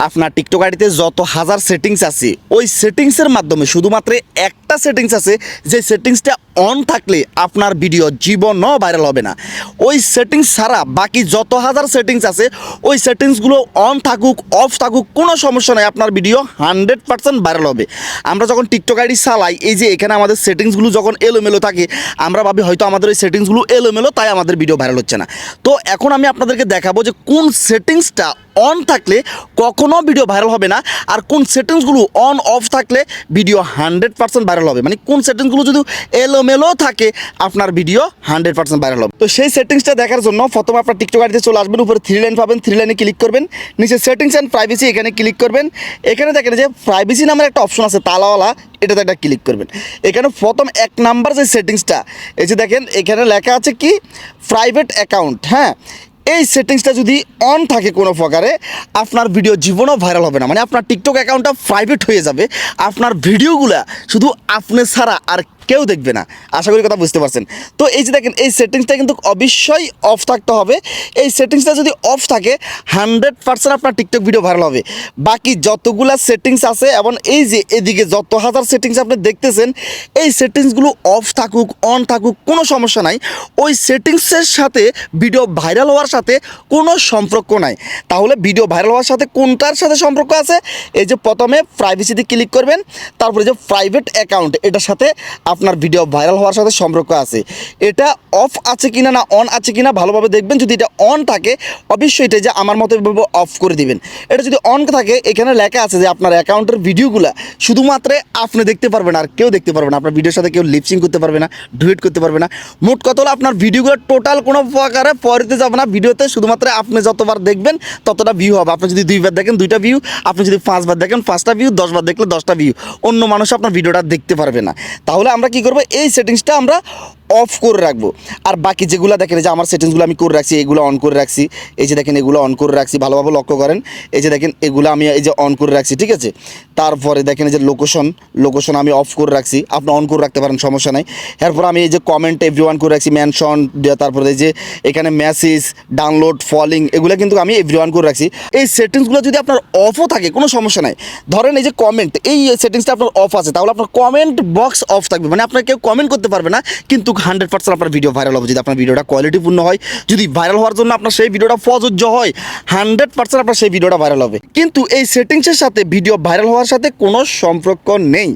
আপনার টিকটক আইডিতে যত হাজার সেটিংস আছে ওই সেটিংসের মাধ্যমে শুধুমাত্র একটা সেটিংস আছে, যে সেটিংসটা অন থাকলে আপনার ভিডিও জীবনও ভাইরাল হবে না। ওই সেটিংস ছাড়া বাকি যত হাজার সেটিংস আছে, ওই সেটিংসগুলো অন থাকুক অফ থাকুক, কোনো সমস্যা নাই, আপনার ভিডিও হান্ড্রেড পার্সেন্ট ভাইরাল হবে। আমরা যখন টিকটক আইডি চালাই, এই যে এখানে আমাদের সেটিংসগুলো যখন এলোমেলো থাকে, আমরা ভাবি হয়তো আমাদের ওই সেটিংসগুলো এলোমেলো, তাই আমাদের ভিডিও ভাইরাল হচ্ছে না। তো এখন আমি আপনাদেরকে দেখাবো যে কোন সেটিংসটা অন থাকলে কখনো ভিডিও ভাইরাল হবে না, আর কোন সেটিংসগুলো অন অফ থাকলে ভিডিও হান্ড্রেড পার্সেন্ট ভাইরাল হবে। মানে কোন সেটিংসগুলো যদি এলোমেলো থাকে, আপনার ভিডিও হান্ড্রেড পার্সেন্ট ভাইরাল হবে। তো সেই সেটিংসটা দেখার জন্য প্রথমে আপনার টিকটক আইডিতে চলে আসবেন, উপরে থ্রি লাইন পাবেন থ্রি লাইনে ক্লিক করবেন, নিচে সেটিংস অ্যান্ড প্রাইভেসি এখানে ক্লিক করবেন। এখানে দেখেন যে প্রাইভেসি নামের একটা অপশন আছে, তালাওয়ালা, এটাতে একটা ক্লিক করবেন। এখানে প্রথম এক নাম্বার যে সেটিংসটা এই যে দেখেন, এখানে লেখা আছে কি প্রাইভেট অ্যাকাউন্ট হ্যাঁ? এই সেটিংসটা যদি অন থাকে কোনো প্রকারে, আপনার ভিডিও জীবনও ভাইরাল হবে না। মানে আপনার টিকটক অ্যাকাউন্টটা প্রাইভেট হয়ে যাবে। আপনার ভিডিওগুলা শুধু আপনি ছাড়া আর কেউ দেখবে না। আশা করি কথা বুঝতে পারছেন। তো এই যে দেখেন, এই সেটিংসটা কিন্তু অবশ্যই অফ থাকতে হবে। এই সেটিংসটা যদি অফ থাকে হান্ড্রেড পার্সেন্ট আপনার টিকটক ভিডিও ভাইরাল হবে। বাকি যতগুলা সেটিংস আছে এবং এই যে এদিকে যত হাজার সেটিংস আপনি দেখতেছেন, এই সেটিংসগুলো অফ থাকুক অন থাকুক, কোনো সমস্যা নাই। ওই সেটিংসের সাথে ভিডিও ভাইরাল হওয়ার সাথে কোনো সম্পর্ক নাই। তাহলে ভিডিও ভাইরাল হওয়ার সাথে কোনটার সাথে সম্পর্ক আছে? এই যে প্রথমে প্রাইভেসিতে ক্লিক করবেন। তারপরে যে প্রাইভেট অ্যাকাউন্ট এটার সাথে আপনার ভিডিও ভাইরাল হওয়ার সাথে সম্পর্ক আছে। এটা অফ আছে কিনা না অন আছে কিনা ভালোভাবে দেখবেন। যদি এটা অন থাকে, অবশ্যই এটা যে আমার মতো অফ করে দিবেন। এটা যদি অন থাকে, এখানে লেখা আছে যে আপনার অ্যাকাউন্টের ভিডিওগুলো শুধুমাত্র আপনি দেখতে পারবেন আর কেউ দেখতে পারবে না। আপনার ভিডিওর সাথে কেউ লিপসিং করতে পারবে না ডুয়েট করতে পারবে না। মোট কথা হলো আপনার ভিডিওগুলো টোটাল কোনো প্রকারে পরিতে যাবে না। ভিডিওতে শুধুমাত্র আপনি যতবার দেখবেন, ততটা ভিউ হবে। আপনি যদি দুইবার দেখেন, দুইটা ভিউ আপনি যদি পাঁচবার দেখেন, পাঁচটা ভিউ দশবার দেখলে দশটা ভিউ অন্য মানুষ আপনার ভিডিওটা দেখতে পারবে না। তাহলে আমরা কি করব? এই সেটিংসটা আমরা অফ করে রাখব। আর বাকি যেগুলো দেখেন যে আমার সেটিংসগুলো আমি করে রাখছি, এগুলো অন করে রাখছি। এই যে দেখেন, এগুলো অন করে রাখছি, ভালোভাবে লক্ষ্য করেন। এই যে দেখেন, এগুলো আমি এই যে অন করে রাখছি, ঠিক আছে? তারপরে দেখেন যে লোকেশন লোকেশন আমি অফ করে রাখছি। আপনি অন করে রাখতে পারেন, সমস্যা নাই। এরপর আমি এই যে কমেন্ট এভরি ওয়ান করে রাখছি মেনশন তারপরে এই যে এখানে মেসেজ ডাউনলোড ফলিং এগুলো কিন্তু আমি এভরি ওয়ান করে রাখছি। এই সেটিংসগুলো যদি আপনার অফও থাকে, কোনো সমস্যা নাই। ধরেন এই যে কমেন্ট এই সেটিংসটা আপনার অফ আছে, তাহলে আপনার কমেন্ট বক্স অফ থাকবে। মানে আপনার কেউ কমেন্ট করতে পারবে না, কিন্তু হান্ড্রেড পার্সেন্ট আপনার ভিডিও ভাইরাল হবে, যদি আপনার ভিডিওটা কোয়ালিটিপূর্ণ হয়। যদি ভাইরাল হওয়ার জন্য আপনার সেই ভিডিওটা প্রযোজ্য হয় হান্ড্রেড পার্সেন্ট আপনার সেই ভিডিওটা ভাইরাল হবে। কিন্তু এই সেটিংসের সাথে ভিডিও ভাইরাল হওয়ার সাথে কোনো সম্পর্ক নেই।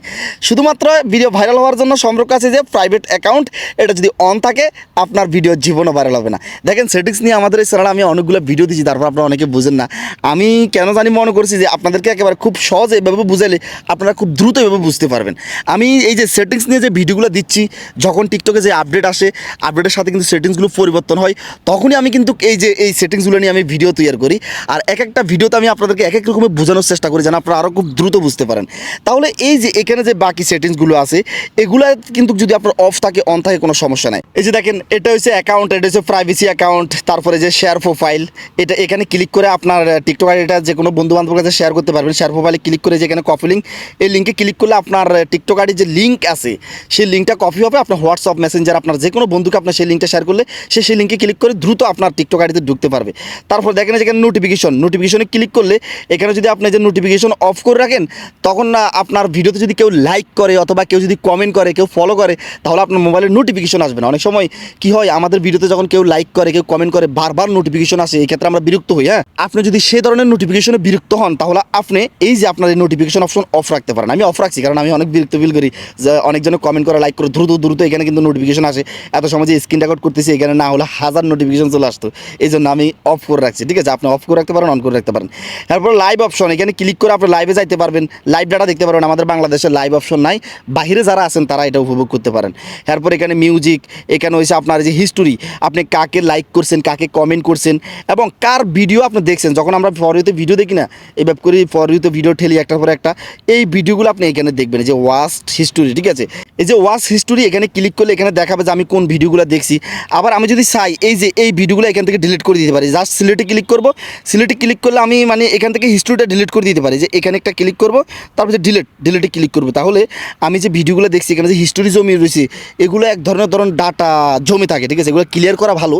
শুধুমাত্র ভিডিও ভাইরাল হওয়ার জন্য সম্পর্ক আছে যে প্রাইভেট অ্যাকাউন্ট এটা যদি অন থাকে, আপনার ভিডিও জীবনও ভাইরাল হবে না। দেখেন সেটিংস নিয়ে আমাদের এই চ্যানেলে আমি অনেকগুলো ভিডিও দিচ্ছি তারপর আপনারা অনেকে বুঝেন না। আমি কেন জানি মনে করছি যে আপনাদেরকে একেবারে খুব সহজ এভাবে বুঝালে আপনারা খুব দ্রুত এভাবে বুঝতে পারবেন। আমি এই যে সেটিংস নিয়ে যে ভিডিওগুলো দিচ্ছি, যখন টিকটকে যে আপডেট আসে আপডেটের সাথে কিন্তু সেটিংসগুলো পরিবর্তন হয়। তখনই আমি কিন্তু এই যে, এই সেটিংসগুলো নিয়ে আমি ভিডিও তৈরি করি। আর এক একটা ভিডিওতে আমি আপনাদেরকে এক এক রকমের বোঝানোর চেষ্টা করি যেন আপনারা আরও খুব দ্রুত বুঝতে পারেন। তাহলে এই যে, এখানে যে বাকি সেটিংসগুলো আছে, এগুলো কিন্তু যদি আপনার অফ থাকে অন থাকে, কোনো সমস্যা নাই। এই যে দেখেন, এটা হচ্ছে অ্যাকাউন্ট এটা হচ্ছে প্রাইভেসি অ্যাকাউন্ট তারপরে যে শেয়ার প্রোফাইল এটা এখানে ক্লিক করে আপনার টিকটক আইডিটা যে কোনো বন্ধু বান্ধবের কাছে শেয়ার করতে পারবেন। শেয়ার প্রোফাইলে ক্লিক করে যেখানে কপি লিঙ্ক এই লিঙ্কে ক্লিক করলে আপনার টিকটক আইডির যে লিঙ্ক আছে, সেই লিঙ্কটা কপি হবে, আপনার হোয়াটসঅ্যাপ মেসেঞ্জার আপনার যে কোনো বন্ধুকে আপনার সেই লিঙ্কটা শেয়ার করলে সে সেই লিঙ্কে ক্লিক করে দ্রুত আপনার টিকটক আইডিতে ঢুকতে পারবে। তারপর দেখেন যেখানে নোটিফিকেশন নোটিফিকেশনে ক্লিক করলে এখানে যদি আপনি যে নোটিফিকেশন অফ করে রাখেন, তখন না আপনার ভিডিওতে যদি কেউ লাইক করে অথবা কেউ যদি কমেন্ট করে, কেউ ফলো করে, তাহলে আপনার মোবাইলে নোটিফিকেশন আসবে না। অনেক সময় কি হয়, আমাদের ভিডিওতে যখন কেউ লাইক করে, কেউ কমেন্ট করে, বারবার নোটিফিকেশন আসে, এই ক্ষেত্রে আমরা বিরক্ত হই হ্যাঁ? আপনি যদি সেই ধরনের নোটিফিকেশনে বিরক্ত হন, তাহলে আপনি এই যে আপনার এই নোটিফিকেশন অপশন অফ রাখতে পারেন। আমি অফ রাখছি, কারণ আমি অনেক বিরক্ত ফিল করি যে অনেকজনে কমেন্ট করে লাইক করে, দ্রুত দ্রুত এখানে কিন্তু নোটিফিকেশন আসে, এত সময় যে স্ক্রিন রেকর্ড করতেছি, এখানে না হলে হাজার নোটিফিকেশন চলে আসতো। এই জন্য আমি অফ করে রাখছি, ঠিক আছে? আপনি অফ করে রাখতে পারেন অন করে রাখতে পারেন। তারপর লাইভ অপশন এখানে ক্লিক করে আপনি লাইভে যাইতে পারবেন। লাইভ ডাটা দেখতে পারবেন, আমাদের বাংলাদেশের লাইভ অপশন নাই। বাইরে যারা আছেন, তারা এটা উপভোগ করতে পারেন। এরপর এখানে মিউজিক এখানে হয়েছে আপনার যে হিস্টোরি আপনি কাকে লাইক করছেন, কাকে কমেন্ট করছেন, এবং কার ভিডিও আপনি দেখছেন। যখন আমরা ফরিউতে ভিডিও দেখি না এইভাবে করে ফরিউতে ভিডিও ঠেলি একটার পর একটা, এই ভিডিওগুলো আপনি এখানে দেখবেন যে ওয়াস্ট হিস্টোরি ঠিক আছে? এই যে ওয়াচ হিস্টোরি এখানে ক্লিক করলে এখানে দেখাবে যে আমি কোন ভিডিওগুলো দেখছি। আবার আমি যদি চাই এই যে এই ভিডিওগুলো এখান থেকে ডিলিট করে দিতে পারি জাস্ট সিলেটে ক্লিক করব। সিলেটে ক্লিক করলে আমি মানে এখান থেকে হিস্টোরিটা ডিলিট করে দিতে পারি, যে এখানে একটা ক্লিক করব, তারপর যে ডিলিট ডিলিটে ক্লিক করব। তাহলে আমি যে ভিডিওগুলো দেখছি, এখানে যে হিস্টোরি জমি রয়েছে, এগুলো এক ধরনের ধরুন ডাটা জমে থাকে, ঠিক আছে? এগুলো ক্লিয়ার করা ভালো।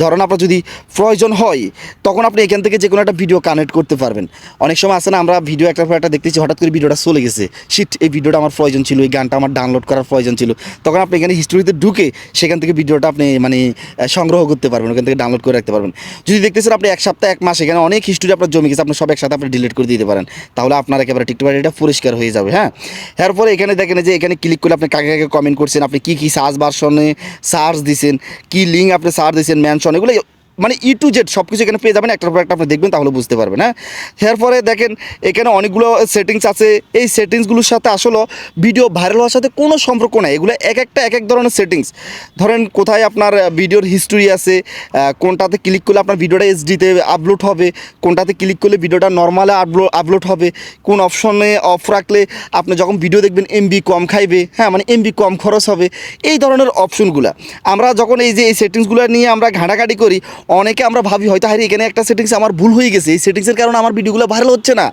ধরুন আপনার যদি প্রয়োজন হয়, তখন আপনি এখান থেকে যে কোনো একটা ভিডিও কানেক্ট করতে পারবেন। অনেক সময় আছে না, আমরা ভিডিও একটা একটা দেখতেছি, হঠাৎ করে ভিডিওটা চলে গেছে। শিট এই ভিডিওটা আমার প্রয়োজন ছিল, এই গানটা আমার ডাউনলোড করার প্রয়োজন ছিল। তখন আপনি এখানে হিস্টোরিতে ঢুকে সেখান থেকে ভিডিওটা আপনি মানে সংগ্রহ করতে পারবেন, ওখান থেকে ডাউনলোড করে রাখতে পারবেন। যদি দেখতেছেন আপনি এক সপ্তাহ, এক মাস এখানে অনেক হিস্টোরি আপনার জমে গেছে, আপনি সব একসাথে আপনি ডিলিট করে দিতে পারেন। তাহলে আপনার একেবারে টিকটক এটা পরিষ্কার হয়ে যাবে হ্যাঁ? এরপরে এখানে দেখেন যে এখানে ক্লিক করলে আপনি কাকে কাকে কমেন্ট করছেন, আপনি কী কী সার্চ ভার্সনে সার্চ দিছেন, কী লিঙ্ক আপনি সার্চ দিয়েছেন ম্যানশন এগুলো মানে ই টু জেড সব কিছু এখানে পেয়ে যাবেন, একটার পর একটা আপনি দেখবেন, তাহলে বুঝতে পারবেন হ্যাঁ? এরপরে দেখেন, এখানে অনেকগুলো সেটিংস আছে। এই সেটিংসগুলোর সাথে আসলে ভিডিও ভাইরাল হওয়ার সাথে কোনো সম্পর্ক নাই। এগুলো এক একটা, এক এক ধরনের সেটিংস ধরেন, কোথায় আপনার ভিডিওর হিস্টোরি আছে কোনটাতে ক্লিক করলে আপনার ভিডিওটা এইচডিতে আপলোড হবে, কোনটাতে ক্লিক করলে ভিডিওটা নর্মালে আপলোড আপলোড হবে, কোন অপশনে অফ রাখলে আপনি যখন ভিডিও দেখবেন এমবি কম খাইবে হ্যাঁ? মানে এমবি কম খরচ হবে, এই ধরনের অপশনগুলো আমরা যখন এই যে, এই সেটিংসগুলো নিয়ে আমরা ঘাঁটাঘাঁটি করি অনেকে আমরা ভাবি, হয়তো হারি এখানে একটা সেটিংস আমার ভুল হয়ে গেছে। এই সেটিংসের কারণে আমার ভিডিওগুলো ভাইরাল হচ্ছে না।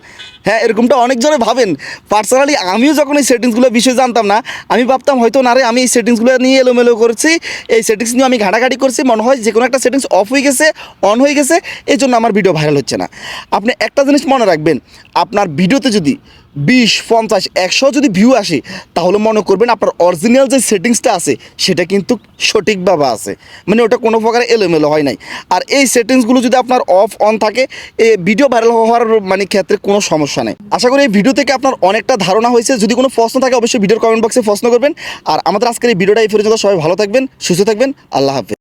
হ্যাঁ এরকমটা অনেকজনে ভাবেন। পার্সোনালি আমিও যখন এই সেটিংসগুলো বিষয়ে জানতাম না, আমি ভাবতাম, হয়তো না রে, আমি এই সেটিংসগুলো নিয়ে এলোমেলো করছি। এই সেটিংস নিয়ে আমি ঘাটাঘাটি করছি। মনে হয় যে কোনো একটা সেটিংস অফ হয়ে গেছে অন হয়ে গেছে। এই জন্য আমার ভিডিও ভাইরাল হচ্ছে না। আপনি একটা জিনিস মনে রাখবেন, আপনার ভিডিওতে যদি বিশ, পঞ্চাশ, একশো যদি ভিউ আসে, তাহলে মনে করবেন আপনার অরিজিনাল যে সেটিংসটা আছে, সেটা কিন্তু সঠিকভাবে আছে। মানে ওটা কোনো প্রকার এলোমেলো হয় নাই। আর এই সেটিংসগুলো যদি আপনার অফ অন থাকে, এ ভিডিও ভাইরাল হওয়ার মানে ক্ষেত্রে কোনো সমস্যা নেই। আশা করি এই ভিডিও থেকে আপনার অনেকটা ধারণা হয়েছে। যদি কোনো প্রশ্ন থাকে, অবশ্যই ভিডিওর কমেন্ট বক্সে প্রশ্ন করবেন। আর আমাদের আজকের এই ভিডিওটা এই পর্যন্ত। সবাই ভালো থাকবেন, সুস্থ থাকবেন। আল্লাহ হাফেজ।